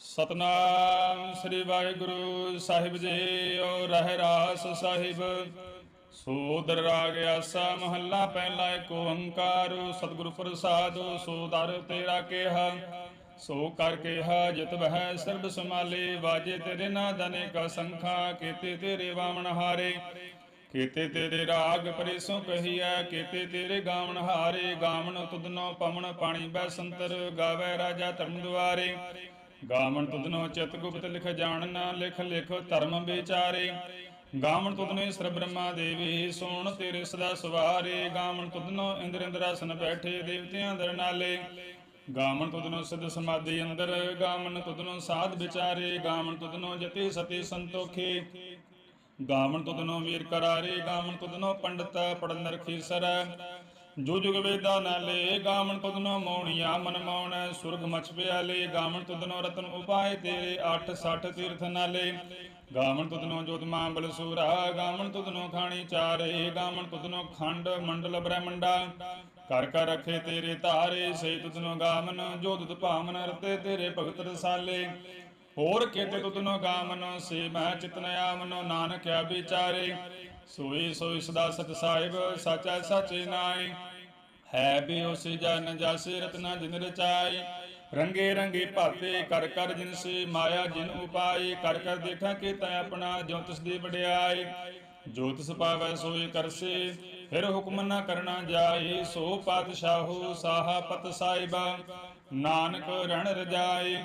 ਸਤਨਾਮ ਸ੍ਰੀ ਵਾਹਿਗੁਰੂ ਸਾਹਿਬ ਜੀ, ਓ ਰਹਿ ਰਾਸ ਸਾਹਿਬ। ਸੋਦਰ ਰਾਗ ਆਸਾ ਮਹੱਲਾ ਪਹਿਲਾ ਏਕ ਓੰਕਾਰ, ਸਤਿਗੁਰੂ ਪ੍ਰਸਾਦ ਸੋ ਦਰ ਤੇਰਾ ਕਿਹਾ। ਸੋ ਕਰ ਕਿਹਾ ਜਿਤ ਬਹਿ ਸਰਬ ਸਮਾਲੇ ਵਾਜੇ ਤੇਰੇ ਨਾਦ ਅਨੇਕ ਸੰਖਾ ਕੀਤੇ ਤੇਰੇ ਵਾਮਨ ਹਾਰੇ। ਕੀਤੇ ਤੇਰੇ ਰਾਗ ਪਰਿਸੋਂ ਕਹੀਐ, ਕੀਤੇ ਤੇਰੇ ਗਾਵਣ ਹਾਰੇ। ਗਾਵਨ ਤੁਧਨੋ ਪਵਨ ਪਾਣੀ ਬੈ ਸੰਤਰ, ਗਾਵੇ ਰਾਜਾ ਧਰਮ ਦੁਆਰੇ। ਗਾਵਨ ਤੁਧਨੋ ਚਿਤ ਗੁਪਤ ਲਿਖ ਜਾਣਨਾ ਲਿਖ ਲਿਖ ਧਰਮ ਵਿਚਾਰੇ। ਗਾਵਨ ਤੁਧਨੇ ਸਰ ਬ੍ਰਹਮਾ ਦੇਵੀ, ਸੋਣ ਤੇਰੇ ਸਦਾ ਸਵਾਰੇ। ਗਾਵਨ ਤੁਧਨੋ ਇੰਦਰ ਇੰਦਰਾਸਨ ਬੈਠੇ ਦੇਵਤਿਆਂ ਦਰ ਨਾਲੇ। ਗਾਵਨ ਤੁਧਨੋ ਸਿਧ ਸਮਾਧੀ ਅੰਦਰ ਗਾਵਨ ਤੁਧਨੋ ਸਾਧ ਵਿਚਾਰੇ। ਗਾਵਨ ਤੁਧਨੋ ਜਤੀ ਸਤੀ ਸੰਤੋਖੇ। ਗਾਵਨ ਤੁਧਨੋ ਵੀਰ ਕਰਾਰੇ। ਗਾਵਨ ਤੁਧਨੋ ਪੰਡਤ ਪੜਨ ਰਖੀ ਸਰ। ਜੋ ਜੁਗ ਵੇਦਾ ਨਾਲੇ ਗਾਵਨ ਤੁਧਨੋ ਮੌਣੀਆ, ਮਨ ਮੌਣ, ਸੁਰਗ ਮਚ ਪਿਆਲੇ ਗਾਵਨ ਤੁਧਨੋ ਰਤਨ ਉਪਾਏ ਤੇਰੇ 8 60 ਤੀਰਥ ਨਾਲੇ ਗਾਵਨ ਤੁਧਨੋ ਜੋਤ ਬਲਸੂਰਾ ਗਾਵਨ ਤੁਧਨੋ ਖਾਣੀ ਚਾਰੇ ਗਾਵਨ ਤੁਧਨੋ ਖੰਡ ਮੰਡਲ ਬ੍ਰਹਮੰਡਾ। ਕਰ ਕਰ ਰਖੇ ਤੇਰੇ ਧਾਰੇ ਸੇ ਤੁਧਨੋ ਗਾਮਨ ਜੋ ਦੁਤ ਭਾਵਨ ਰਤੇ ਤੇਰੇ ਭਗਤ ਰਸਾਲੇ। ਹੋਰ ਕਿਤੇ ਤੁਧਨੋ ਗਾਮਨ ਸੇ ਮੈਂ ਚਿਤਨ ਆਮਨੋ ਨਾਨਕਿਆ ਵਿਚਾਰੇ। ਸੋਈ ਸੋਈ ਸਦਾ ਸਤ ਸਾਹਿਬ, ਸਾਚਾ ਸਾਚੇ ਨਾਈ ਹੈ ਵੀ ਉਸ ਜਨ ਜਾਸੇ ਰਤਨਾ ਜਿਨ ਰਚਾਈ। ਰੰਗੇ ਰੰਗੇ ਭਾਤੇ ਕਰ ਕਰ ਜਿਨ ਸੇ ਮਾਇਆ ਜਿਨ ਉਪਾਈ। ਕਰ ਕਰ ਦੇਖਾਂ ਕਿ ਤੈ ਆਪਣਾ ਜੋ ਤਿਸ ਦੀ ਵਡਿਆਈ। ਜੋ ਤਿਸ ਪਾਵੈ ਸੋਈ ਕਰਸੇ, ਫਿਰ ਹੁਕਮ ਨਾ ਕਰਨਾ ਜਾਏ ਸੋ ਪਾਤਸ਼ਾਹੋ ਸਾਹਾ ਪਤ ਸਾਹਿਬਾ, ਨਾਨਕ ਰਣ ਰਜਾਏ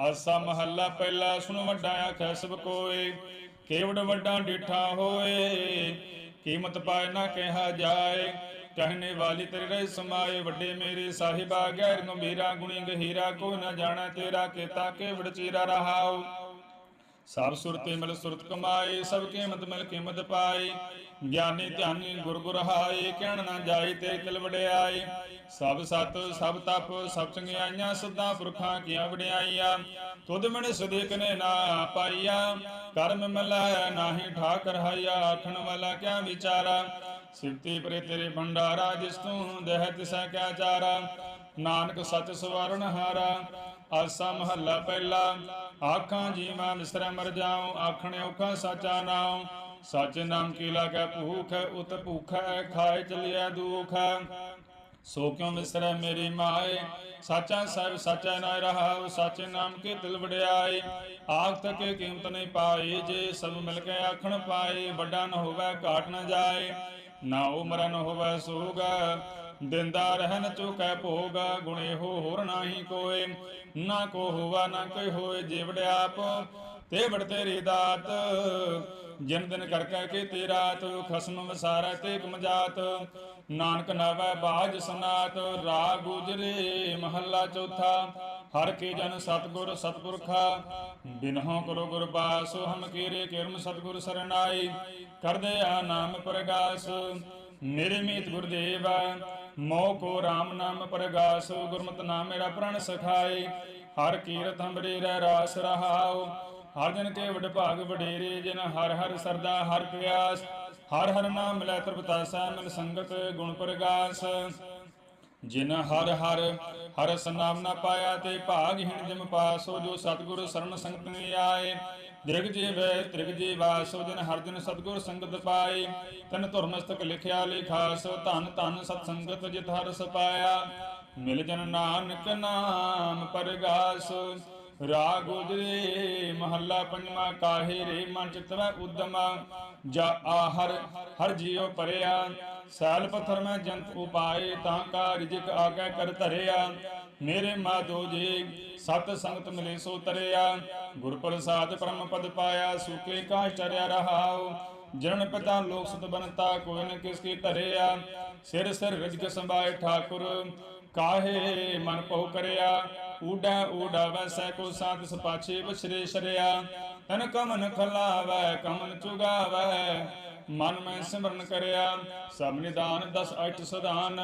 ਆਸਾ ਮਹੱਲਾ ਪਹਿਲਾ ਸੁਣ ਵੱਡਾ ਆਖੈ ਸਭ ਕੋਏ ਕੇਵੜ ਵੱਡਾ ਡਿਠਾ ਹੋਏ, ਕੀਮਤ ਪਾਏ ਨਾ ਕਿਹਾ ਜਾਏ। ਕਹਿਣੇ ਵਾਲੀ ਤੇਰੇ ਰਹਿ ਸਮਾਏ, ਵੱਡੇ ਮੇਰੇ ਸਾਹਿਬਾ ਗੈਰ ਗੰਭੀਰਾ ਗੁਣੀ ਗਹੀਰਾ ਕੋ ਨਾ ਜਾਣਾ ਤੇਰਾ, ਕੀਤਾ ਕੇਵੜ ਚੀਰਾ ਰਹਾਉ। ਸਭ ਸੁਰਤੇ ਮਿਲ ਸੁਰਤ ਕਮਾਏ ਸਭ ਕੀਮਤ ਮਿਲ ਕੀਮਤ ਪਾਏ ਗਿਆਨੀ ਧਿਆਨੀ ਗੁਰ ਗੁਰ ਹਾਏ ਕਹਿਣ ਨਾ ਜਾਏ ਤੇ ਕਿਲ ਵਡਿਆਈ। ਸਭ ਸਤ, ਸਭ ਤਪ, ਸਭ ਚੰਗਿਆਈਆਂ ਸਦਾ ਪੁਰਖਾਂ ਕੀਆਂ ਵਡਿਆਈਆਂ। ਤੁਧ ਮਣ ਸਦੇਕ ਨੇ ਨਾ ਪਾਈਆ, ਕਰਮ ਮਿਲੈ ਨਾਹੀ ਠਾਕਰ ਹਾਇਆ, ਆਖਣ ਵਾਲਾ ਕਿਆ ਵਿਚਾਰਾ? ਸਿਫਤੀ ਪਰੇ ਤੇਰੇ ਭੰਡਾਰਾ, ਜਿਸ ਤੂੰ ਦਹਿ ਤਿਸੈ ਕਿਆ ਚਾਰਾ? ਨਾਨਕ ਸਚ ਸਵਾਰਨ ਹਾਰਾ ਆਸਾ ਮਹੱਲਾ ਪਹਿਲਾ, ਆਖਾਂ ਜੀਵਾਂ ਮਿਸਰਾ ਮਰ ਜਾਉ, ਆਖਣੇ ਔਖਾ ਸਾਚਾ ਨਾਉ। ਸੱਚ ਨਾਮ ਕੀ ਲਾਗੈ ਭੂਖ, ਉਤ ਭੂਖੈ ਖਾਏ ਚਲਿਆ ਦੁਖ। ਸੋ ਕਿਉ ਮਿਸਰੈ ਮੇਰੀ ਮਾਏ? ਸਾਚਾ ਸਾਹਿਬ ਸਾਚਾ ਨਾ ਰਹਾਉ, ਸਾਚੇ ਨਾਮ ਕੇ ਦਿਲ ਵਡਿਆਏ। ਆਖ ਤਕੇ ਕੀਮਤ ਨਹੀਂ ਪਾਈ ਜੇ ਸਭ ਮਿਲ ਕੇ ਆਖਣ ਪਾਏ, ਵੱਡਾ ਨ ਹੋਵੇ ਘਾਟ ਨ ਜਾਏ। ਨਾ ਉਮਰ ਨ ਹੋਵੇ ਸੋਗਾ ਦਿੰਦਾ ਰਹਿਨ ਚੁਕੈ ਭੋਗ, ਗੁਣੇ ਹੋ ਹੋਰ ਨਾਹੀ ਕੋਏ। ਨਾ ਕੋ ਹੋਵਾ ਨਾ ਕੋਈ ਹੋਏ ਜਿਵੜ ਆਪ। ਤੇ ਵੜ ਤੇਰੀ ਦਾਤ, ਜਿਨ ਦਿਨ ਕਰ ਕਹਿ ਕੇ ਤੇਰਾ ਤੂੰ ਖਸਮ ਵਸਾਰੈ ਤੇ ਕਮਜਾਤ ਨਾਨਕ ਨਾਵੈ ਬਾਜ ਸਨਾਤ, ਰਾਗ ਗੁਜਰੇ ਮਹੱਲਾ ਚੌਥਾ। ਹਰ ਕੇ ਜਨ ਸਤਗੁਰ ਸਤਪੁਰਖਾ, ਬਿਨਹੁ ਕਰੋ ਗੁਰ ਬਾਸ ਹਮ ਕੀਰੇ ਕਿਰਮ ਸਤਗੁਰ ਸਰਨਾਈ ਕਰਦੇ ਆ ਨਾਮ ਪ੍ਰਗਾਸ ਮੇਰੇ ਮੀਤ ਗੁਰਦੇਵ ਮੋਹ ਕੋ RAM ਨਾਮ ਪ੍ਰਗਾਸ, ਗੁਰਮਤਿ ਨਾਮ ਮੇਰਾ ਪ੍ਰਣ ਸਖਾਏ। ਹਰ ਕੀਰਤ ਹਮਰੇ ਰਹਿ ਰਾਸ ਰਹਾਉ। ਹਰ ਜਨ ਕੇ ਵਡ ਭਾਗ ਵਡੇਰੇ, ਜਿਨ ਹਰ ਹਰ ਸਰਦਾ ਹਰ ਪਿਆਸ। ਹਰ ਹਰ ਨਾਮ ਲੈ ਤਰਪਤਾਸਾ ਮਨ ਸੰਗਤ ਗੁਣ ਪ੍ਰਗਾਸ। ਜਿਨ ਹਰ ਹਰ ਹਰ ਨਾਮ ਨਾ ਪਾਇਆ ਤੇ ਭਾਗ ਹਿਣ ਜਿਮ ਪਾਸੋ, ਜੋ ਸਤਿਗੁਰ ਸਰਨ ਸੰਗਤ ਨੇ ਆਏ। ਦ੍ਰਿਗ ਜੀਵੈ ਤ੍ਰਿਗ ਜੀਵਾਸੋ ਜਿਨ ਹਰ ਦਿਨ ਸਤਿਗੁਰ ਸੰਗਤ ਪਾਏ। ਤਨ ਧੁਰ ਮਸਤਕ ਲਿਖਿਆ ਲਿਖਾਸ ਧਨ ਧਨ ਸਤ ਸੰਗਤ ਜਿਤ ਹਰਸ ਪਾਇਆ ਮਿਲ ਜਨ ਨਾਨਕ ਨਾਮ ਪਰਗਾਸ, ਰਾਗ ਉਜਰੇ ਮਹੱਲਾ ਪੰਜਵਾ, ਕਾਹੇ ਰੇ ਮਨ ਚਿਤਵੈ ਉਦਮਾ। ਜਾ ਆਹਰ ਹਰ ਜੀਉ ਪਰਿਆ, ਸੈਲ ਪੱਥਰ ਮੈਂ ਜੰਤ ਉਪਾਏ, ਤਾਂ ਕਾ ਰਿਜਕ ਆਗੈ ਕਰ ਧਰਿਆ। ਮੇਰੇ ਮਾਧੋ ਜੀ ਸਤ ਸੰਗਤ ਮਿਲੇ ਸੋ ਤਰਿਆ ਗੁਰ ਪ੍ਰਸਾਦ ਪਰਮ ਪਦ ਪਾਇਆ ਸੁਕੇ ਕਾ ਚਰਿਆ ਰਹਾਉ। ਜਨ ਪਿਤਾ ਲੋਕ ਸਤ ਬਨਤਾ ਕੋਈ ਨ ਕਿਸ ਕੀ ਧਰਿਆ। ਸਿਰ ਸਿਰ ਰਿਜਕ ਸੰਭਾਏ ਠਾਕੁਰ, ਕਾਹੇ ਮਨ ਪਉ ਕਰਿਆ। ਊਡਾ ਊਡਾ ਵੈਸੈ ਕੋ ਸਾਥ ਸਪਾਛੇ ਵਿਛਰੇ ਸ਼ਰਿਆ। ਤਨ ਕਮਨ ਖਲਾਵੈ, ਕਮਨ ਚੁਗਾਵੈ, ਮਨ ਮੈਂ ਸਿਮਰਨ ਕਰਿਆ। ਸਭ ਨਿਦਾਨ ਦਸ ਅਠ ਸਦਾਨ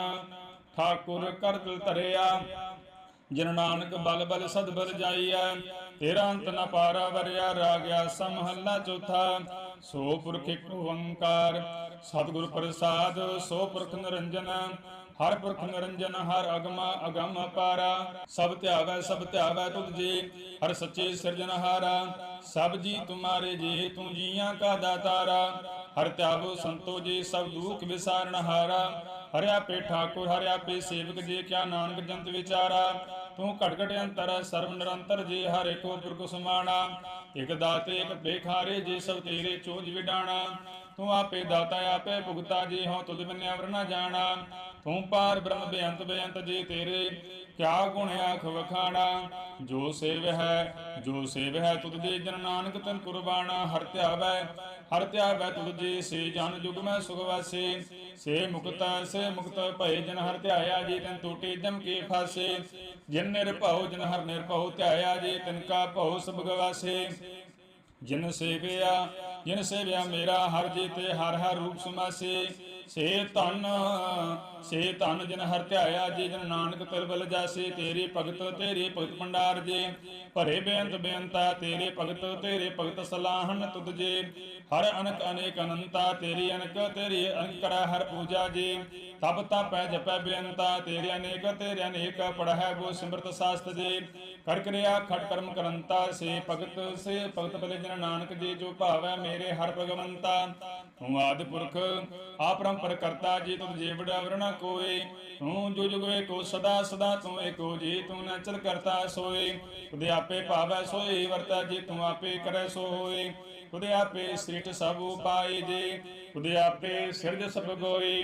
ਠਾਕੁਰ ਕਰ ਧਰਿਆ। ਜਿਨ ਨਾਨਕ ਬਲ ਬਲ ਸਦ ਬਲ ਜਾਈਐ, ਤੇਰਾ ਅੰਤ ਨ ਪਾਰਾ ਵਰਿਆ ਰਾਗਿਆ ਸਮਹੱਲਾ ਚੌਥਾ। ਸੋ ਪੁਰਖ ਇੱਕ ਓੰਕਾਰ, ਸਤਿਗੁਰ ਪ੍ਰਸਾਦ, ਸੋ ਪੁਰਖ ਨਿਰੰਜਨ। ਹਰ ਪੁਰਖ ਨਿਰੰਜਨ, ਹਰ ਅਗਮ ਅਗਮ ਅਪਾਰਾ ਸਭ ਧਿਆਵੈ ਸਭ ਧਿਆਵੈ ਤੁਧ ਜੀ, ਹਰ ਸੱਚੇ ਸਿਰਜਨਹਾਰਾ ਸਭ ਜੀ ਤੁਮਾਰੇ ਜੀ ਤੂੰ ਜੀਆਂ ਕਾ ਦਾਤਾਰਾ। ਹਰ ਧਿਆਵੋ ਸੰਤੋ ਜੀ, ਸਭ ਦੁਖ ਵਿਸਾਰਨ ਹਾਰਾ। ਹਰਿਆ ਪੇ ਠਾਕੁਰ, ਹਰਿਆ ਪੇ ਸੇਵਕ ਜੀ, ਕਿਆ ਨਾਨਕ ਜੰਤ ਵਿਚਾਰਾ। ਤੂੰ ਘਟ ਘਟ ਅੰਤਰ, ਸਰਬ ਨਿਰੰਤਰ ਜੀ, ਹਰ ਏਕੋ ਪੁਰਖ ਸਮਾਣਾ ਇਕ ਦਾਤੇ, ਇਕ ਬੇਖਾਰੇ ਜੀ ਸਭ ਤੇਰੇ ਚੋਜ ਵਿਡਾਣਾ ਤੂੰ ਆਪੇ ਦਾਤਾ, ਆਪੇ ਭੁਗਤਾ ਜੀ, ਹਉ ਤੁਧ ਬਿਨਿ ਅਵਰ ਨਾ ਜਾਣਾ ਤੂੰ ਪਾਰ ਬ੍ਰਹਮ ਬੇਅੰਤ ਬੇਅੰਤ ਜੀ ਤੇਰੇ, ਕਿਆ ਗੁਣ ਆਖ ਵਖਾਣਾ? ਜੋ ਸੇਵ ਹੈ, ਜੋ ਸੇਵ ਹੈ ਤੁਧ ਦੇ ਜਨ ਨਾਨਕ ਤਨ ਕੁਰਬਾਨਾ, ਹਰ ਧਿਆਵੈ ਹਰ ਧਿਆਵੈ ਤੁਧ ਜੀ, ਸੇ ਜਨ ਜੁਗ ਮੈਂ ਸੁਖ ਵਾਸੇ। ਸੇ ਮੁਕਤ ਸੇ ਮੁਕਤ ਭਏ ਜਨ ਹਰ ਧਿਆਇਆ ਜੀ, ਤਨ ਟੂਟੇ ਜਮ ਕੇ ਫਾਸੇ। ਜਿਨ ਨਿਰਭਉ ਜਨ ਹਰ ਨਿਰਭਉ ਧਿਆਇਆ ਜੀ, ਤਿਨ ਕਾ ਭਉ ਸਭ ਗਵਾਸੇ ਜਿਨ ਸੇਵਿਆ ਜਿਨ ਸੇਵਿਆ ਮੇਰਾ ਹਰ ਜੀ ਤੇ ਹਰ ਹਰ ਰੂਪ ਸਮਾਸੇ। ਸੇ ਧਨ ਸੇ ਧਨ ਜਿਨ ਹਰ ਧਿਆਇਆ, ਜੇ ਜਨ ਨਾਨਕ ਤਿਰਬਲ ਜਾਸੇ, ਤੇਰੇ ਭਗਤ ਤੇਰੇ ਭਗਤ ਭੰਡਾਰ ਜੇ। ਭਰੇ ਬੇਅੰਤ ਬੇਅੰਤਾ, ਤੇਰੇ ਭਗਤ ਤੇਰੇ ਭਗਤ ਸਲਾਹਨ ਤੁਧ ਜੀ। ਹਰ ਅਨਕ ਅਨੇਕ ਅਨੰਤਾ, ਤੇਰੀ ਅਨਕ, ਤੇਰੀ ਅਨਕਰ ਹਰ ਪੂਜਾ ਜੀ। ਤਬ ਤਪੈ ਜਪੈ ਬੇਅੰਤਾ, ਤੇਰੇ ਅਨੇਕ ਤੇਰੇ ਅਨੇਕ ਪੜਹਿ ਬੋ ਸਿਮਰਤ ਸਾਸਤ ਜੇ। ਕਰ ਕਿਰਿਆ ਖਟ ਕਰਮ ਕਰੰਤਾ, ਸੇ ਭਗਤ ਸੇ ਭਗਤ ਬਲੇ ਜਨ ਨਾਨਕ ਜੀ, ਜੋ ਭਾਵੈ ਮੇਰੇ ਹਰ ਭਗਵੰਤਾ। ਤੂੰ ਆਦਿ ਪੁਰਖ ਆਪਰੰਪਰ ਕਰਤਾ, ਜੀ ਤੁਧ ਜੇ ਵਰਣਾ ਕੋਏ ਤੂੰ ਜੋ ਜੁਗ ਏਕੋ ਸਦਾ ਸਦਾ ਤੂੰ ਏਕੋ ਜੀ ਤੂੰ ਨਾ ਕਰਤਾ ਸੋਏ ਤੁਧ ਆਪੇ ਭਾਵੈ ਸੋਏ ਵਰਤਾ ਜੀ ਤੂੰ ਆਪੇ ਕਰੈ ਸੋ ਹੋਏ ਤੁਧ ਆਪੇ ਸ੍ਰਿਸ਼ਟ ਸਭ ਉਪਾਏ ਜੀ ਤੁਧ ਆਪੇ ਸਿਰਜ ਸਭ ਗੋਈ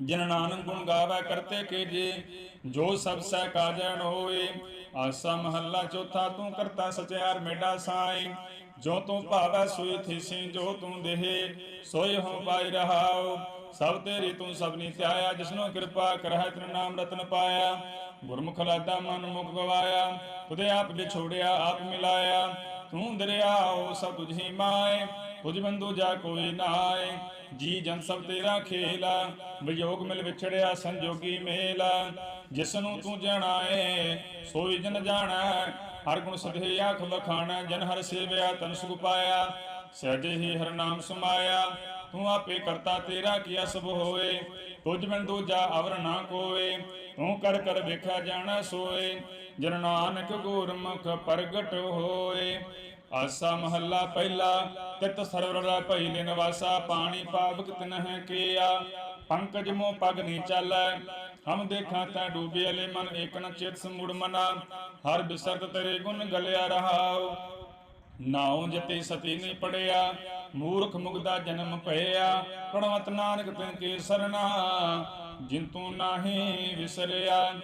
ਜਿਨ ਨਾਨਕ ਗੁਣ ਗਾਵੇ ਕਰਤੇ ਕੇ ਜੀ ਜੋ ਸਭ ਸਹਿ ਕਾਜਣ ਹੋਏ ਆਸਾ ਮਹੱਲਾ ਚੌਥਾ ਤੂੰ ਕਰਤਾ ਸਚਿਆਰ ਮੇਡਾ ਸਾਈ ਜੋ ਤੂੰ ਭਾਵੈ ਸੋਈ ਥੀਸੀ ਜੋ ਤੂੰ ਦੇਹ ਸੋਈ ਹੋ ਪਾਈ ਰਹਾਉ ਸਭ ਤੇਰੀ ਤੂੰ ਸਭਨੀ ਧਿਆਇਆ, ਜਿਸਨੂੰ ਕਿਰਪਾ ਕਰਹਿ ਤਨ ਨਾਮ ਰਤਨ ਪਾਇਆ। ਗੁਰਮੁਖ ਲਾਦਾ ਮਨ ਮੁਖ ਗਵਾਇਆ ਤੁਦੇ ਆਪ ਵਿਛੋੜਿਆ ਆਪ ਮਿਲਾਇਆ। ਤੂੰ ਦਰਿਆਓ ਸਭ ਤੁਝੀ ਮਾਏ ਤੁਝ ਬੰਦੂ ਜਾ ਕੋਈ ਨਾਏ। ਜੀ ਜਨ ਸਭ ਤੇਰਾ ਖੇਲਾ, ਵਿਯੋਗ ਮਿਲ ਵਿਛੜਿਆ, ਸੰਜੋਗੀ ਮੇਲਾ। ਜਿਸ ਨੂੰ ਤੂੰ ਜਾਣਾਏ, ਸੋਈ ਜਨ ਜਾਣਾ, ਹਰ ਗੁਣ ਸਦੇ ਆਖ ਵਖਾਣਾ। ਜਨ ਹਰ ਸੇਵਿਆ, ਤਨ ਸੁਖ ਪਾਇਆ, ਸਹਿਜੇ ਹੀ ਹਰ ਨਾਮ ਸਮਾਇਆ। ਤੂੰ ਆਪੇ ਕਰਤਾ ਤੇਰਾ ਕੀਆ ਸਭ ਹੋਏ ਤੁਝ ਬਿਨ ਦੂਜਾ ਅਵਰ ਨਾ ਕੋਏ ਤੂੰ ਕਰ ਕਰ ਵੇਖਿਆ ਜਾਣਾ ਸੋਏ। ਜਨ ਨਾਨਕ ਗੁਰਮੁਖ ਪ੍ਰਗਟ ਹੋਏ। ਆਸਾ ਮਹੱਲਾ ਪਹਿਲਾ, ਤਿਤ ਸਰਵਰ ਦਾ ਭਈ ਨੇ ਪਾਣੀ ਪਾਵਕ ਤਿਨਹਿ ਕੀਆ। ਪੰਕਜ ਮੋ ਪਗ ਨੀ ਚਾਲੈ। ਹਮ ਦੇਖਾਂ ਤਾਂ ਡੂਬੇ ਅਲੇ ਮਨ ਏਕ ਨ ਚਿਤ ਸਮੂੜ ਮਨਾ। ਹਰ ਬਿਸਰਤ ਤੇਰੇ ਗੁਣ ਗਲਿਆ ਰਹਾਉ। ਨਾਉ ਜਤੇ ਸਤੀ ਨਹੀਂ ਪੜਿਆ, ਮੂਰਖ ਮੁਗਦਾ ਜਨਮ ਭਇਆ। ਪ੍ਰਣਵਤ ਨਾਨਕ ਤੈਂ ਕੇ ਸਰਨਾ ਜਿਨ ਨਾਹੀ ਵਿਸਰਿਆ।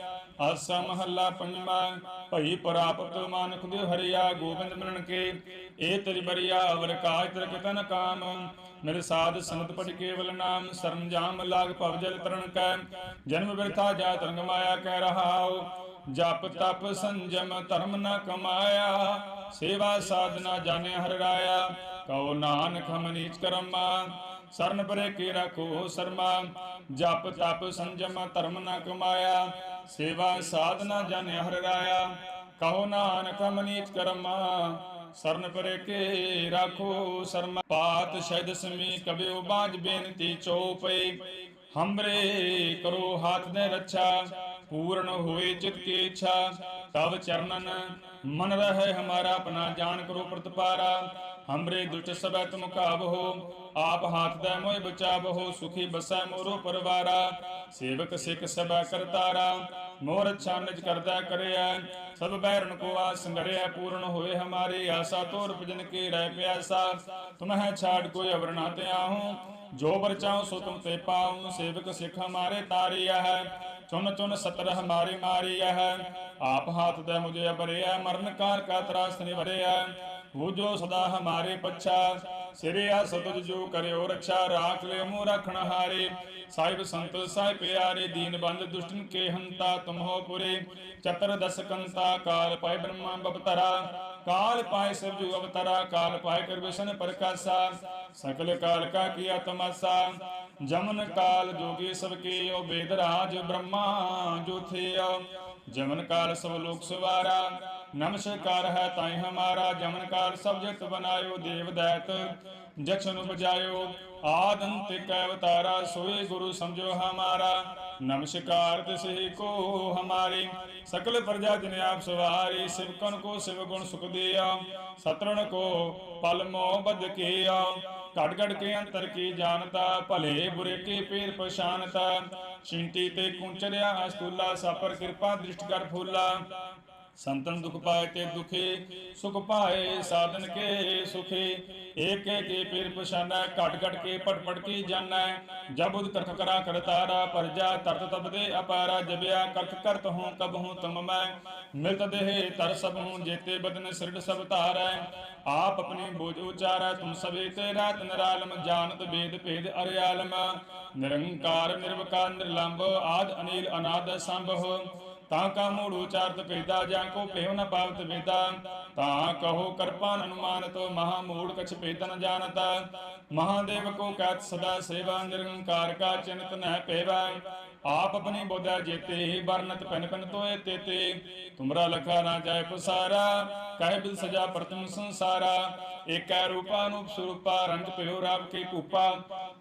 ਆਸਾ ਮਹੱਲਾ ਪੰਜਵਾਂ, ਭਈ ਪ੍ਰਾਪਤ ਮਾਨਕ ਦੇ ਹਰਿਆ, ਗੋਬਿੰਦ ਮਿਲਣ ਕੇ। ਇਹ ਤੇਰੀ ਬਰੀਆ ਅਵਰ ਕਾਜ ਤਰ ਕਿਤਨ ਕਾਮ। ਮੇਰੇ ਸਾਧ ਸੰਤ ਪੜ ਕੇਵਲ ਨਾਮ ਸਰੰਜਾਮ ਲਾਗ ਭਵ ਜਲ ਤਰਨ ਕੈ। ਜਨਮ ਬਿਰਥਾ ਜਾ ਤਰੰਗ ਮਾਇਆ ਕਹਿ ਰਹਾਉ। ਜਪ ਤਪ ਸੰਜਮ ਧਰਮ ਨ ਕਮਾਇਆ, ਸੇਵਾ ਸਾਧਨਾ ਜਾਣੇ ਹਰ ਰਾਇਆ। ਕਉ ਨਾਨਕ ਹਮ ਨੀਚ ਕਰਮਾ, ਸਰਨ ਪਰੇ ਕੇ ਰੱਖੋ ਸਰਮਾ। ਜਪ ਤਪ ਸੰਜਮ ਧਰਮ ਨ ਕਮਾਇਆ, ਸੇਵਾ ਸਾਧਨਾ ਜਾਣੇ ਹਰ ਰਾਇਆ। ਕਉ ਨਾਨਕ ਹਮ ਨੀਚ ਕਰਮਾ, ਸਰਨ ਪਰੇ ਕੇ ਰਾਖੋ ਸਰਮਾ। ਪਾਤ ਸ਼ਹਿਦ ਸਮੀ ਕਬਿਓ ਬਾਜ ਬੇਨਤੀ ਚੋਪਈ ਹਮਰੇ ਕਰੋ ਹਾਥ ਦੇ ਰੱਛਾ। ਪੂਰਨ ਹੋਏ ਚਿਤ ਕੀ ਇੱਛਾ ਤਬ ਚਰਨਨ ਮਨ ਰਹੇ ਹਮਾਰਾ, ਆਪਣਾ ਜਾਣ ਕਰੋ ਪ੍ਰਤਪਾਰਾ। ਹਮਰੇ ਦੁਸ਼ਟ ਸਭੈ ਤੁਮ ਕਾਬਹੋ ਆਪ ਹਾਥ ਦੇ ਮੋਹਿ ਬਚਾਵਹੋ ਸੁਖੀ ਬਸੈ ਮੋਰੋ ਪਰਵਾਰਾ। ਸੇਵਕ ਸਿੱਖ ਸਭੈ ਕਰਤਾਰਾ ਮੋਰ ਅੱਛਾ ਕਰਦਾ ਕਰਿਆ। ਸਭ ਬੈਰਨ ਕੋ ਆਸ ਸੰਗਰਿਆ, ਪੂਰਨ ਹੋਏ ਹਮਾਰੀ, ਆਸਾ ਤੋਰ ਭਜਨ ਕੇ ਰਹਿ ਪਿਆਸਾ। ਤੁਮਹਿ ਛਾੜ ਕੋਈ ਅਵਰ ਨਾ ਤੇ ਜੋ ਬਰ ਸੋ ਤੁਮ ਤੇ ਪਾਉਂ। ਸੇਵਕ ਸਿੱਖ ਹਮਾਰੇ ਤਾਰਿਆ ਹੈ ਚੁਨ ਚੁਨ ਸਤਰ ਹਮਾਰੇ ਮਾਰਿਆ ਹੈ ਆਪ ਹਾਥ ਦੇ ਮੁਝੇ ਅਬਰਿਆ ਮਰਨ ਕਾਲ ਕਾ ਤਰਾਸ ਨਿਵਰਿਆ ਉਹ ਜੋ ਸਦਾ ਹਮਾਰੇ ਪੱਛਾ ਸਿਰੇ ਆ ਜੋ ਕਰਿਓ ਰੱਛਾ ਰਾਖ ਲੈ ਮੂਹ ਰਖਣ ਹਾਰੇ। ਸਾਹਿਬ ਸੰਤ, ਸਾਹਿਬ ਪਿਆਰੇ, ਦੀਨ ਬੰਦ ਦੁਸ਼ਟਨ ਕੇ ਹੰਤਾ ਤੁਮ ਪੁਰੇ। ਚਤਰ ਦਸ ਕੰਤਾ, ਕਾਲ ਪਾਇ ਬ੍ਰਹਮਾ ਬਪਤਰਾ ਕਾਲ ਪਾਇ ਸਭ ਜੁਗ ਅਵਤਰਾ, ਕਾਲ ਪਾਇ ਕਰ ਵਿਸ਼ਨ ਪ੍ਰਕਾਸ਼ਾ। ਸਕਲ ਕਾਲ ਕਾ ਕੀਆ ਤਮਾਸਾ। ਜਮਨ ਕਾਲ ਜੋਗੀ ਸਭ ਕੇ ਓ ਬੇਦ ਰਾਜ ਬ੍ਰਹਮਾ ਜੋ ਥਿਆ ਜਮਨ ਕਾਲ ਸਭ ਲੋਕ ਸਵਾਰਾ। ਨਮਸਕਾਰ ਹੈ ਤਾਈ ਹਮਾਰਾ ਜਮਨਕਾਰ ਸਭ ਜਗਤ ਬਨਾਇਓ, ਦੇਵ ਦੈਤ, ਜਛਨ ਬਜਾਇਓ ਆਦ ਅੰਤ ਕੈ ਅਵਤਾਰਾ ਸੋਈ ਗੁਰੂ ਸਮਝੋ ਹਮਾਰਾ। ਨਮਸਕਾਰ ਤਿਸਹਿ ਕੋ ਹਮਾਰੀ। ਸਕਲ ਪ੍ਰਜਾ ਜਿਨ ਆਪ ਸਵਾਰੀ ਸਿਵਕਨ ਕੋ ਸਿਵ ਗੁਣ ਸੁਖ ਦਿਆ। ਸਤਰਣ ਕੋ ਪਲ ਮੋਹ ਬਦ ਕੀਆ। ਘੜ ਘੜ ਕੇ ਅੰਤਰ ਕੀ ਜਾਣਤਾ, ਭਲੇ ਬੁਰੇ ਕੀ ਪੀਰ ਪਛਾਨਤਾ ਚਿੰਤੀ ਤੇ ਕੁੰਚਰਿਆ ਅਸਤੂਲਾ, ਸਾਪਰ ਕਿਰਪਾ ਦ੍ਰਿਸ਼ਟ ਕਰ ਫੂਲਾ। ਸੰਤਨ ਦੁਖ ਪਾਏ ਤੇ ਦੁਖੇ, ਸੁਖ ਪਾਏ ਸਾਧਨ ਕੇ ਸੁਖੇ। ਏਕ ਏਕ ਪੀਰ ਪਛਾਨੈ, ਘਟ ਘਟ ਕੇ ਪਟ ਪਟ ਕੀ ਜਾਣੈ ਜਬ ਉਦ ਕਰਾ ਕਰਤਾਰਾ ਪਰਜਾ ਤਰਤ ਤਬ ਅਪਾਰਾ। ਜਬਿਆ ਕਰਖ ਕਰਤ ਹੂੰ, ਕਬ ਹੂੰ ਤਮ ਮੈਂ ਮਿਲਤ ਦੇਹ ਤਰ ਸਭ ਹੂੰ, ਜੇਤੇ ਬਦਨ ਸਿਰਡ ਸਭ ਧਾਰੈ। ਆਪ ਆਪਣੀ ਬੋਝ ਉਚਾਰੈ, ਤੁਮ ਸਭੇ ਤੇ ਰਾਤ ਨਿਰਾਲਮ, ਜਾਣਤ ਵੇਦ ਭੇਦ ਅਰਿਆਲਮ। ਨਿਰੰਕਾਰ ਨਿਰਵਕਾਰ, ਨਿਰਲੰਭ, ਆਦ ਅਨੀਲ ਅਨਾਦ ਸੰਭਵ। ਤਾਂ ਕਾ ਮੂੜ ਉਚਾਰਤ ਭੇਦਾ, ਜਾਂ ਕੋ ਭੇਵ ਨ ਪਾਵਤ ਵੇਦਾ ਤਾਂ ਕਹੋ ਕਰਪਾਨ ਅਨੁਮਾਨ ਤੋ ਮਹਾ ਮੂੜ ਕਛ ਭੇਦਨ ਜਾਣਤਾ। ਮਹਾਦੇਵ ਕੋ ਕਹਿਤ ਸਦਾ ਸੇਵਾ, ਨਿਰੰਕਾਰ ਕਾ ਚਿੰਤ ਨਹਿ ਪੇਵਾ। ਆਪ ਆਪਣੀ ਬੋਧਾ ਜੇਤੇ ਵਰਨਤ ਪੈਨ ਪੈਨ ਤੋਏ ਤੇਤੇ। ਤੁਮਰਾ ਲਖਾ ਨਾ ਜਾਏ ਪਸਾਰਾ, ਕਹਿ ਬਿਲ ਸਜਾ ਪ੍ਰਤਮ ਸੰਸਾਰਾ। ਏਕੈ ਰੂਪਾ ਨੂੰ ਸਰੂਪਾ, ਰੰਗ ਪਿਓ ਰਾਮ ਕੀ ਭੂਪਾ।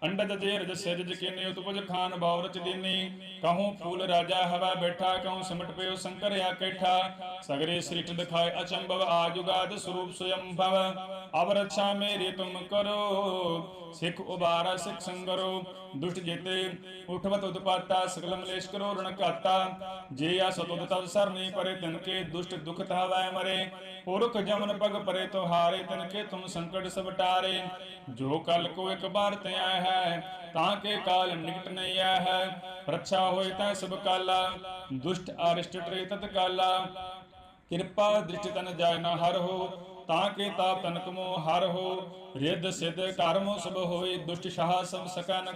ਅੰਡਜ ਜੇ ਰਜ ਸਿਰਜ ਕਿਨੇ, ਉਤਪਜ ਖਾਨ ਬਾਉ ਰਚ ਦੀਨੀ। ਕਹੂੰ ਫੂਲ ਰਾਜਾ ਹਵਾ ਬੈਠਾ, ਕਹੂੰ ਸਿਮਟ ਪਿਓ ਸ਼ੰਕਰ ਆਕੇਠਾ ਸਗਰੇ ਸ੍ਰਿਸ਼ਟ ਦਿਖਾਏ ਅਚੰਭਵ, ਆਜੁਗਾਦ ਸਰੂਪ ਸੁਯੰਭਵ। ਅਵ ਰੱਛਾ ਮੇਰੀ ਤੁਮ ਕਰੋ, ਸਿੱਖ ਉਬਾਰਾ ਸਿੱਖ ਸੰਗਰੋ। ਦੁਸ਼ਟ ਜੇਤੇ ਉਠਵਤ ਉਤਪਾਤਾ ਸਕਲ ਮਲੇਸ਼ ਕਰੋ, ਰਣ ਘਾਤਾ ਜੇ ਆ ਸਤੁਦ ਤਵ ਸਰਨੀ ਪਰੇ, ਤਿਨ ਕੇ ਦੁਸ਼ਟ ਦੁਖ ਤਾਵੈ ਮਰੇ। ਪੁਰਖ ਜਮਨ ਪਗ ਪਰੇ, ਤੁਹਾਰੇ ਤਿਨ ਕੇ ਤੁਮ ਸੰਕਟ ਸਭ ਟਾਰੇ। ਜੋ ਕਲ ਕੋ ਇੱਕ ਬਾਰ ਤੇ ਆਇਆ ਹੈ, ਤਾਂ ਕੇ ਕਾਲ ਨਿਕਟ ਨਹੀਂ ਆਇਆ ਹੈ। ਰੱਛਾ ਹੋਏ ਤਾਂ ਸਭ ਕਾਲਾ, ਦੁਸ਼ਟ ਅਰਿਸ਼ਟ ਟਰੇ ਤਤ ਕਾਲਾ। ਕਿਰਪਾ ਦ੍ਰਿਸ਼ਟ ਤਨ ਜਾਇ ਨਾ ਹਰ ਹੋ, ਤਾਂ ਕੇ ਤਾਪ ਤਨਕ ਮੋ ਹਰ ਹੋ। ਰਿੱਧ ਸਿਧ ਕਰਮ ਸਭ ਹੋਏ, ਦੁਸ਼ਟ ਸ਼ਾਹ ਸਭ ਸਕਾ ਨ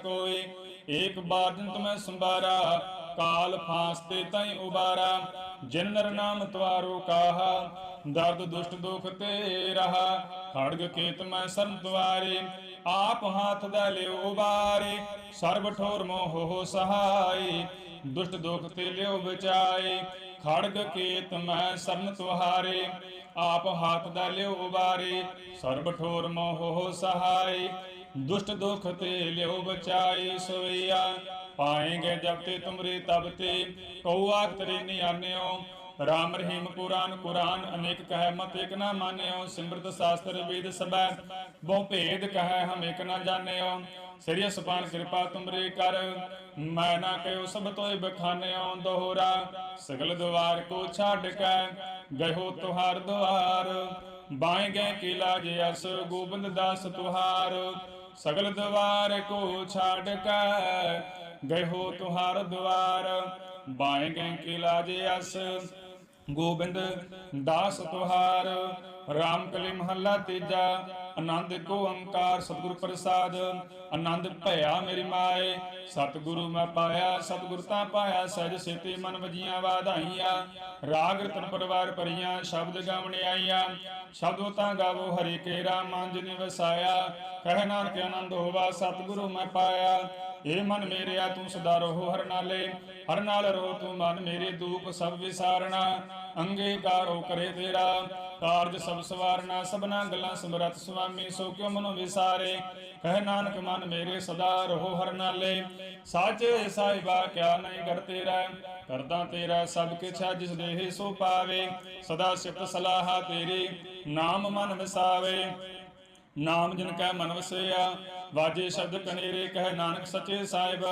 ਏਕ ਬਾਰ ਤੁਮੈ ਸੰਭਾਰਾ, ਕਾਲ ਫਾਸਤੇ ਤਾਈ ਉਬਾਰਾ ਜਿਨ ਨਰ ਨਾਮ ਤਵਾਰੋ ਕਾਹਾ, ਦਰਦ ਦੁਸ਼ਟ ਦੁਖ ਤੇ ਰਹਾ, ਖੜਗ ਕੇਤ ਮੈਂ ਸਰਨ ਤੁਵਾਰੇ, ਆਪ ਹਾਥ ਦਾ ਲਿਓ ਉਬਾਰੇ, ਸਰਬ ਠੋਰ ਮੋਹ ਹੋ ਸਹਾਈ ਦੁਸ਼ਟ ਦੁਖ ਤੇ ਲਿਓ ਬਚਾਏ, ਖੜਗ ਕੇਤ ਮੈਂ ਸਰਨ ਤੁਹਾਰੇ ਆਪ ਹਾਥ ਦਾ ਲਿਓ ਉਬਾਰੇ, ਸਰਬ ਠੋਰ ਮੋਹ ਹੋ ਸਹਾਈ ਦੁਸ਼ਟ ਦੁਖ ਤੇ ਲਿਓ ਬਚਾਏ ਸੋਈਆ ਪਾਏਗੇ ਜਬ ਤੇ ਤੁਮਰੇ ਤਬ ਤੇ ਕਉਆ ਤੇਰੇ ਨਿਆਨਿਓ ਰਾਮ ਰਹੀਮ ਪੁਰਾਨ ਕੁਰਾਨ, ਅਨੇਕ ਕਹਿ ਮਤ ਇਕ ਨਾ ਮਾਨਿਓ। ਸਿਮਰਤ ਸ਼ਾਸਤਰ ਵੇਦ ਸਬੈ, ਬਹੁ ਭੇਦ ਕਹਿ ਹਮ ਇਕ ਨਾ ਜਾਣਿਓ। ਸ੍ਰੀ ਸੁਪਾਨ ਕਿਰਪਾ ਤੁਮਰੇ ਕਰ, ਮੈਂ ਨਾ ਕਹਿਓ ਸਭ ਤੋਏ ਬਖਾਨਿਓ। ਦੋਹਰਾ ਸਗਲ ਦੁਆਰ ਕੋ ਛੱਡ ਕੇ, ਗਇਓ ਤੁਹਾਰ ਦਵਾਰ ਬਾਏ ਗਏ ਕੀ ਲਾਜ ਅਸ ਗੋਬਿੰਦ ਦਾਸ ਤੁਹਾਰ। ਸਗਲ ਦਵਾਰ ਕੋ ਛੱਡ ਕੇ ਹੋ ਤੁਹਾਰ ਦਵਾਰ। ਬਾਏ ਗਏ ਕੀ ਲਾਜ ਅਸ, ਗੋਬਿੰਦ ਦਾਸ ਤੁਹਾਰ। ਰਾਮ ਕਲੀ ਮਹੱਲਾ ਤੀਜਾ, ਆਨੰਦ ਕੋ ਓੰਕਾਰ, ਸਤਿਗੁਰ ਪ੍ਰਸਾਦ, ਆਨੰਦ ਭਇਆ ਮੇਰੀ ਮਾਏ, ਸਤਿਗੁਰੂ ਮੈਂ ਪਾਇਆ, ਸਤਿਗੁਰ ਤਾਂ ਪਾਇਆ, ਸਹਿਜ ਸੇਤੀ ਮਨ ਵਜੀਆਂ ਵਾਧਾਈਆਂ, ਰਾਗ ਰਤਨ ਪਰਵਾਰ ਪਰੀਆਂ ਸ਼ਬਦ ਗਾਵਣ ਆਈਆਂ ਸ਼ਬਦੋ ਤਾਂ ਗਾਵੋ ਹਰੀ ਕੇ ਰਾਮ ਅੰਜਨੀ ਵਸਾਇਆ ਕਹਿ ਨਾਨਕ ਆਨੰਦ ਹੋਵਾ, ਸਤਿਗੁਰੂ ਮੈਂ ਪਾਇਆ ਏ ਮਨ ਮੇਰਿਆ ਤੂੰ ਸਦਾ ਰਹੋ ਹਰ ਨਾਲੇ, ਹਰ ਨਾਲ ਰਹੋ ਤੂੰ ਮਨ ਮੇਰੇ ਦੂਪ ਸਭ ਵਿਸਾਰਣਾ ਅੰਗੀਕਾਰੋ ਕਰੇ ਤੇਰਾ। ਕਾਰਜ ਸਭ ਸਵਾਰਨਾ, ਸਭਨਾ ਗੱਲਾਂ ਸਮਰਤ ਸੁਆਮੀ, ਸੋ ਕਿਉ ਮਨੋ ਵਿਸਾਰੇ? ਕਹਿ ਨਾਨਕ, ਮਨ ਮੇਰੇ ਸਦਾ ਰਹੋ ਹਰ ਨਾਲੇ ਸਾਚੇ ਸਾਹਿਬਾ, ਕਿਆ ਨਹੀਂ ਕਰ ਤੇਰਾ? ਕਰਦਾ ਤੇਰਾ ਸਭ ਕਿਛਾ ਜਿਸ ਦੇਹ ਸੋ ਪਾਵੇ। ਸਦਾ ਸਿਫਤ ਸਲਾਹਾ ਤੇਰੀ, ਨਾਮ ਮਨ ਵਸਾਵੇ। ਨਾਮ ਜਿਨ ਕੈ ਮਨ ਵਸਿਆ ਵਾਜੇ ਸ਼ਬਦ ਕਨੇਰੇ ਕਹਿ ਨਾਨਕ ਸੱਚੇ ਸਾਹਿਬ,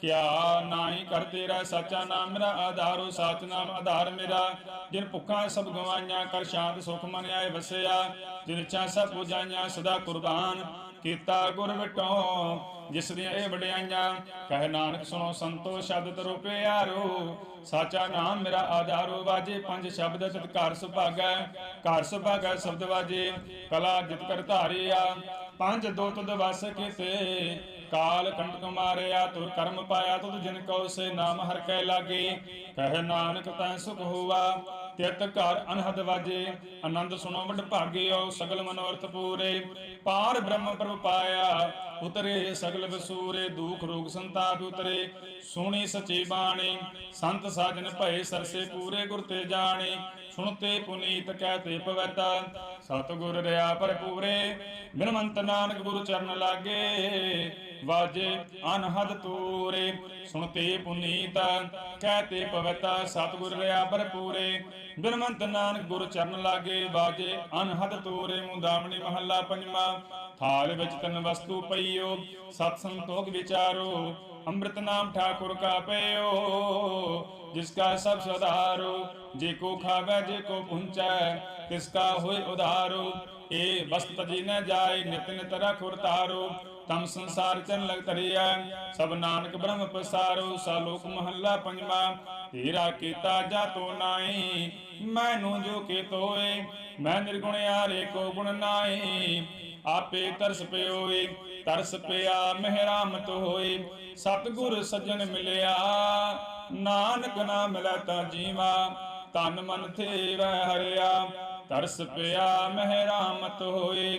ਕਿਆ ਨਾਹੀ ਕਰ ਤੇਰਾ ਸੱਚਾ ਨਾਮ ਮੇਰਾ, ਆਧਾਰੋ ਸਚ ਨਾਮ ਆਧਾਰ ਮੇਰਾ। ਜਿਨ ਭੁੱਖਾਂ ਸਭ ਗਵਾਈਆਂ, ਕਰ ਸ਼ਾਂਤ ਸੁਖ ਮਨ ਆਏ ਵਸਿਆ। ਜਿਨ ਇੱਛਾ ਸਭ ਪੁਜਾਈਆਂ, ਸਦਾ ਕੁਰਬਾਨ ਕੀਤਾ ਗੁਰ ਵਿਟੋ। ਜਿਸ ਦੀਆਂ ਇਹ ਵਡਿਆਈਆਂ, ਕਹਿ ਨਾਨਕ ਸੁਣੋ ਸੰਤੋ, ਸ਼ਬਦ ਤਰੋ ਪਿਆਰੋ। ਸਾਚਾ ਨਾਮ ਮੇਰਾ, ਆਧਾਰੋ ਵਾਜੇ, ਪੰਜ ਸ਼ਬਦ ਤਿਤ ਘਰ ਸੁਭਾਗੈ। ਘਰ ਸੁਭਾਗੈ ਸ਼ਬਦ ਵਾਜੇ, ਕਲਾ ਜਿਤ ਕਰ ਧਾਰਿਆ। ਪੰਜ ਦੋ ਤੁਧ ਵਸ ਕੀਤੇ। ਕਾਲ ਕੰਟਕ ਮਾਰਿਆ, ਤੁਰ ਕਰਮ ਪਾਇਆ ਤੁਧ ਜਿਨ ਕਉ ਸੇ ਨਾਮ ਹਰ ਕੈ ਲਾਗੇ। ਕਹਿ ਨਾਨਕ ਤੈ ਸੁਖ ਹੋਵਾ ਤਿਤ ਘਰ ਅਨਹਦ ਵਾਜੇ, ਆਨੰਦ ਸੁਣੋ ਵਡ ਭਾਗਿਓ ਸਗਲ ਮਨੋਰਥ ਪੂਰੇ। ਪਾਰ ਬ੍ਰਹਮ ਪ੍ਰਭ ਪਾਇਆ, ਉਤਰੇ ਸਗਲ ਵਸੂਰੇ, ਦੁਖ ਰੋਗ ਸੰਤਾਪ ਉਤਰੇ। ਸੁਣੀ ਸਚੀ ਬਾਣੀ, ਸੰਤ ਸਾਜਨ ਭਏ ਸਰਸੇ ਪੂਰੇ, ਗੁਰ ਤੇ ਜਾਣੀ। ਸੁਣਤੇ ਪੁਨੀਤ ਕਹਤੇ ਪਵਿੱਤ, ਸਤਿਗੁਰ ਰਿਆ ਭਰਪੂਰੇ। ਬਿਨਵੰਤ ਨਾਨਕ ਗੁਰ ਚਰਨ ਲਾਗੇ ਵਾਜੇ ਅਨਹਦ ਤੂਰੇ, ਸੁਣਤੇ ਪੁਨੀਤ, ਕਹਤੇ ਪਵਿੱਤ ਸਤਿਗੁਰ ਰਿਆ ਭਰਪੂਰੇ। ਬਿਨਵੰਤ ਨਾਨਕ ਗੁਰੂ ਚਰਨ ਲਾਗੇ ਵਾਜੇ ਅਨਹਦ ਤੂਰੇ ਮੁੰਦਾਮਣੀ ਮਹੱਲਾ ਪੰਜਵਾਂ। ਥਾਲ ਵਿੱਚ ਤਨ ਵਸਤੂ ਪਈਓ, ਸਤ ਸੰਤੋਖ ਵਿਚਾਰੋ, ਅੰਮ੍ਰਿਤ ਨਾਮ ਠਾਕੁਰ ਕਾ ਪਇਓ ਜਿਸ ਕਾ ਸਭ ਸੁਧਾਰੋ, ਜੇ ਕੋ ਖਾਵੇ, ਜੇ ਕੋ ਪੁੰਚੈ, ਤਿਸ ਕਾ ਹੋਏ ਉਧਾਰੋ। ਏ ਵਸਤ ਜੀ ਨ ਜਾਏ, ਨਿਤ ਨਿਤ ਰਖੁਰ ਤਾਰੋ ਤਮ ਸੰਸਾਰ ਚਨ ਲਗ ਤਰਿਆ ਸਭ ਨਾਨਕ ਬ੍ਰਹਮ ਪਸਾਰੋ ਸਾਲੋਕ ਮਹੱਲਾ ਪੰਜਵਾ। ਤੇਰਾ ਕੀਤਾ ਜਾਤੋ ਨਾਹੀ, ਮੈਨੂੰ ਜੋ ਕੇ ਤੋਏ, ਮੈਂ ਨਿਰਗੁਣ ਆਰੇ ਕੋ ਗੁਣ ਨਾਹੀ। ਆਪੇ ਤਰਸ ਪਿਓਏ, ਤਰਸ ਪਿਆ ਮਹਿਰਾਮਤ ਹੋਏ ਸਤਿਗੁਰ ਸੱਜਣ ਮਿਲਿਆ, ਨਾਨਕ ਨਾਮ ਮਿਲੈ ਤਾਂ ਜੀਵਾ। ਤਨ ਮਨ ਥੇਵੈ ਹਰਿਆ, ਤਰਸ ਪਿਆ ਮਹਿਰਾਮਤ ਹੋਏ